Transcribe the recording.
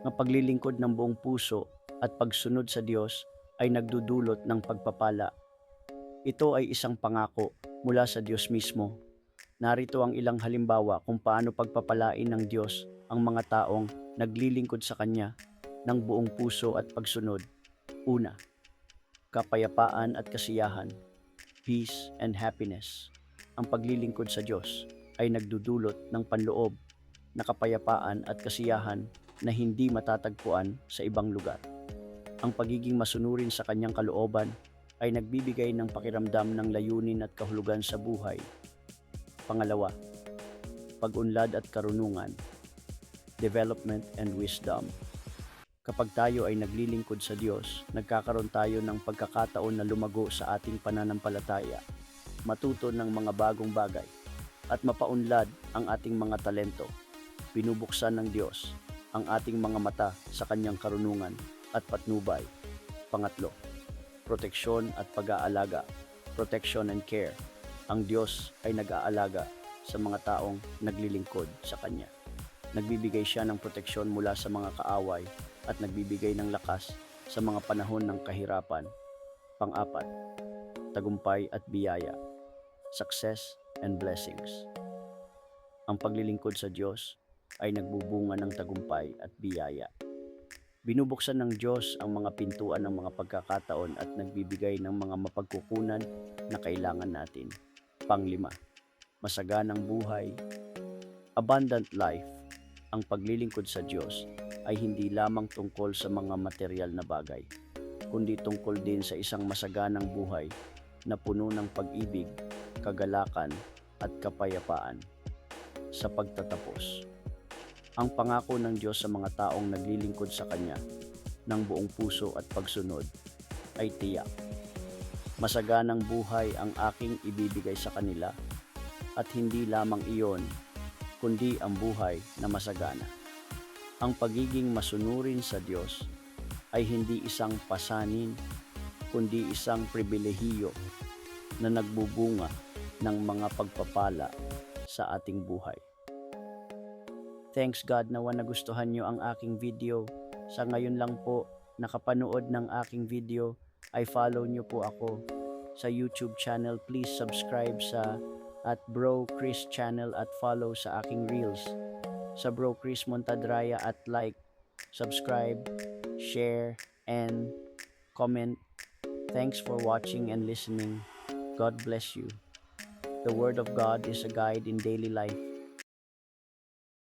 nga paglilingkod ng buong puso at pagsunod sa Diyos ay nagdudulot ng pagpapala. Ito ay isang pangako mula sa Diyos mismo. Narito ang ilang halimbawa kung paano pagpapalain ng Diyos ang mga taong naglilingkod sa Kanya ng buong puso at pagsunod. Una, kapayapaan at kasiyahan, peace and happiness. Ang paglilingkod sa Diyos ay nagdudulot ng panloob na kapayapaan at kasiyahan na hindi matatagpuan sa ibang lugar. Ang pagiging masunurin sa kanyang kalooban ay nagbibigay ng pakiramdam ng layunin at kahulugan sa buhay. Pangalawa, pag-unlad at karunungan, development and wisdom. Kapag tayo ay naglilingkod sa Diyos, nagkakaroon tayo ng pagkakataon na lumago sa ating pananampalataya, matuto ng mga bagong bagay, at mapaunlad ang ating mga talento. Binubuksan ng Diyos ang ating mga mata sa kanyang karunungan at patnubay. Pangatlo, proteksyon at pag-aalaga, protection and care. Ang Diyos ay nag-aalaga sa mga taong naglilingkod sa Kanya. Nagbibigay siya ng proteksyon mula sa mga kaaway at nagbibigay ng lakas sa mga panahon ng kahirapan. Pang-apat, tagumpay at biyaya, success and blessings. Ang paglilingkod sa Diyos ay nagbubunga ng tagumpay at biyaya. Binubuksan ng Diyos ang mga pintuan ng mga pagkakataon at nagbibigay ng mga mapagkukunan na kailangan natin. Panglima, masaganang buhay, abundant life. Ang paglilingkod sa Diyos ay hindi lamang tungkol sa mga material na bagay, kundi tungkol din sa isang masaganang buhay na puno ng pag-ibig, kagalakan at kapayapaan. Sa pagtatapos, ang pangako ng Diyos sa mga taong naglilingkod sa Kanya ng buong puso at pagsunod ay tiyak. Masaganang buhay ang aking ibibigay sa kanila at hindi lamang iyon, kundi ang buhay na masagana. Ang pagiging masunurin sa Diyos ay hindi isang pasanin, kundi isang pribilehiyo na nagbubunga ng mga pagpapala sa ating buhay. Thanks God nawa nagustuhan nyo ang aking video. Sa ngayon lang po, nakapanood ng aking video, ay follow nyo po ako sa YouTube channel. Please subscribe sa at Bro Chris channel at follow sa aking reels. Sa Bro Chris Montadraya at like, subscribe, share, and comment. Thanks for watching and listening. God bless you. The Word of God is a guide in daily life.